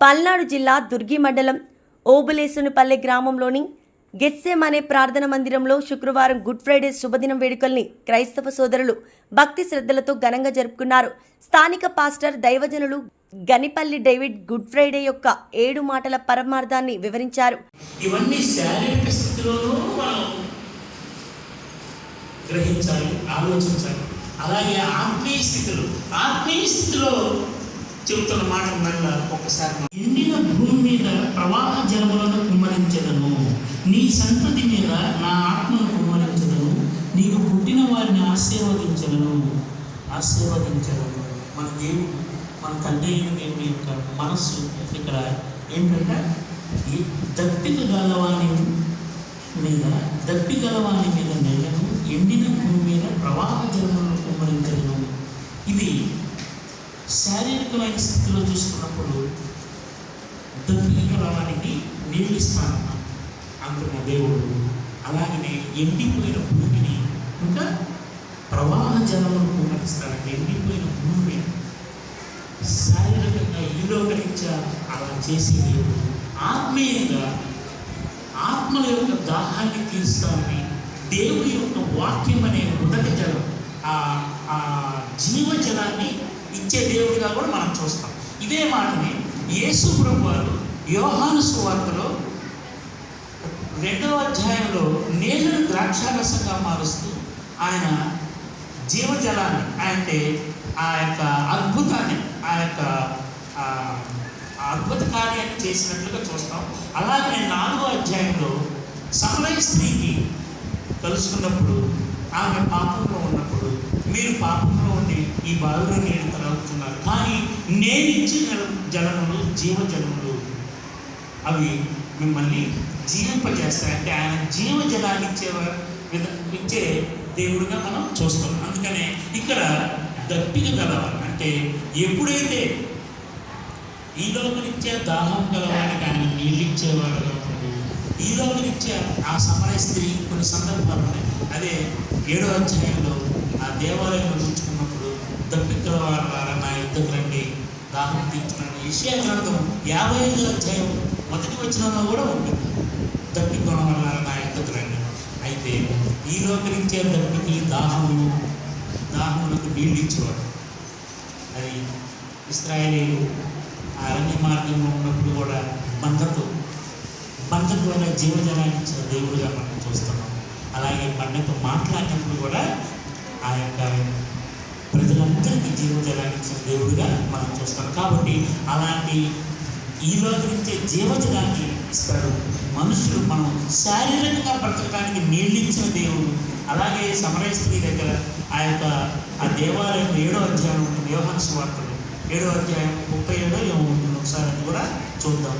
పల్నాడు జిల్లా దుర్గి మండలం ఓబులేసునిపల్లె గ్రామంలోని గెస్సెం అనే ప్రార్థన మందిరంలో శుక్రవారం గుడ్ ఫ్రైడే శుభదినం వేడుకల్ని క్రైస్తవ సోదరులు భక్తి శ్రద్ధలతో ఘనంగా జరుపుకున్నారు. స్థానిక పాస్టర్ దైవజనులు గనిపల్లి డేవిడ్ గుడ్ ఫ్రైడే యొక్క ఏడు మాటల పరమార్థాన్ని వివరించారు. ఇవన్నీ శారీరక స్థితిలోనూ మనం గ్రహించాలి ఆలోచించాలి. అలాగే ఆత్మీయ స్థితిలో ఆత్మీయ స్థితిలో చెబుతున్న మాట మళ్ళా ఒక్కసారి ఎండిన భూమి మీద ప్రవాహ జలములను కుమ్మరించదను. నీ సంతతి మీద నా ఆత్మను కుమ్మరించదను. నీకు పుట్టిన వారిని ఆశీర్వదించదను. ఆశీర్వదించదను. మన దేవుడు మన తండ్రి అయిన దేవుని యొక్క మనస్సు ఇక్కడ ఏంటంటే ఈ దప్పిక గలవాణి మీద దప్పి గలవాని మీద నెలను ఎండిన భూమి మీద ప్రవాహ జలములను కుమ్మరించను ఇది శారీరకమైన స్థితిలో చూసుకున్నప్పుడు దప్పి గలవానికి నీళ్ళు ఇస్తానన్న అంటున్న దేవుడు అలాగనే ఎండిపోయిన భూమిని ఇంకా ప్రవాహ జలములు కుమ్మరిస్తాడు ఎండిపోయిన భూమి శారీరకంగా ఈలోకరించా అలా చేసి దేవుడు ఆత్మీయంగా ఆత్మల యొక్క దాహాన్ని తీరుస్తామని దేవుడి యొక్క వాక్యం అనే ఉదక జలం ఆ ఆ జీవజలాన్ని ఇచ్చే దేవుడిగా కూడా మనం చూస్తాం. ఇదే మాటని యేసు ప్రభు వారు యోహాను సువార్తలో రెండవ అధ్యాయంలో నీళ్ళను ద్రాక్షారసంగా మారుస్తూ ఆయన జీవజలాన్ని అంటే ఆ యొక్క అద్భుతాన్ని ఆ యొక్క అద్భుత కార్యాన్ని చేసినట్లుగా చూస్తాం. అలాగే నాలుగో అధ్యాయంలో సమలయ స్త్రీకి కలుసుకున్నప్పుడు ఆమె పాపంలో ఉన్నప్పుడు మీరు పాపంలో ఉండి ఈ బావిలో నీళ్ళు త్రాగుతున్నారు కానీ నేను జీవ జలములు జీవజలములు అవి మిమ్మల్ని జీవింపజేస్తాయి. అంటే ఆయన జీవజలాన్ని ఇచ్చే ఇచ్చే దేవుడిగా మనం చూస్తాం. అందుకనే ఇక్కడ దప్పిక గలవారు. అంటే ఎప్పుడైతే ఈ లోకనిచ్చే దాహం గలవాడికి ఆయన నీళ్ళు ఇచ్చేవాడు ఈ లోకనిచ్చే ఆ సమయ స్త్రీ కొన్ని సందర్భాలు ఉన్నాయి అదే ఏడో అధ్యాయంలో ఆ దేవాలయంలో ఉంచుకున్నప్పుడు దప్పిక గలవారు వారా నా యుద్ధకు రండి దాహం విషయ గ్రంథం యాభై ఐదు అధ్యాయం మొదటి వచనంలో కూడా ఉంటుంది దప్పిక వల్ల నా యుద్ధకు రండి? అయితే ఈ లోకరించే దప్పికి దాహములు దాహములకు నీళ్ళు ఇచ్చేవాడు అది ఇస్రాయేలీలు ఆ అరణ్య మార్గంలో ఉన్నప్పుడు కూడా బంధకు బంధ ద్వారా జీవజలాన్ని ఇచ్చిన దేవుడుగా మనం చూస్తున్నాం. అలాగే బండతో మాట్లాడినప్పుడు కూడా ఆ యొక్క ప్రజలందరికీ జీవజలాన్ని ఇచ్చిన దేవుడిగా మనం చూస్తాం. కాబట్టి అలాంటి ఈ రోజు నుంచే జీవజలాన్ని ఇస్తాడు. మనుషులు మనం శారీరకంగా బ్రతకడానికి నీళ్ళిచ్చిన దేవుడు. అలాగే సమరయ స్త్రీ దగ్గర ఆ యొక్క ఆ దేవాలయం ఏడో అధ్యాయం ఉంటుంది యోహాను సువార్తలు. ఏడో అధ్యాయం ముప్పై ఏడో ఏమో ఉంటుంది ఒకసారి అది కూడా చూద్దాం.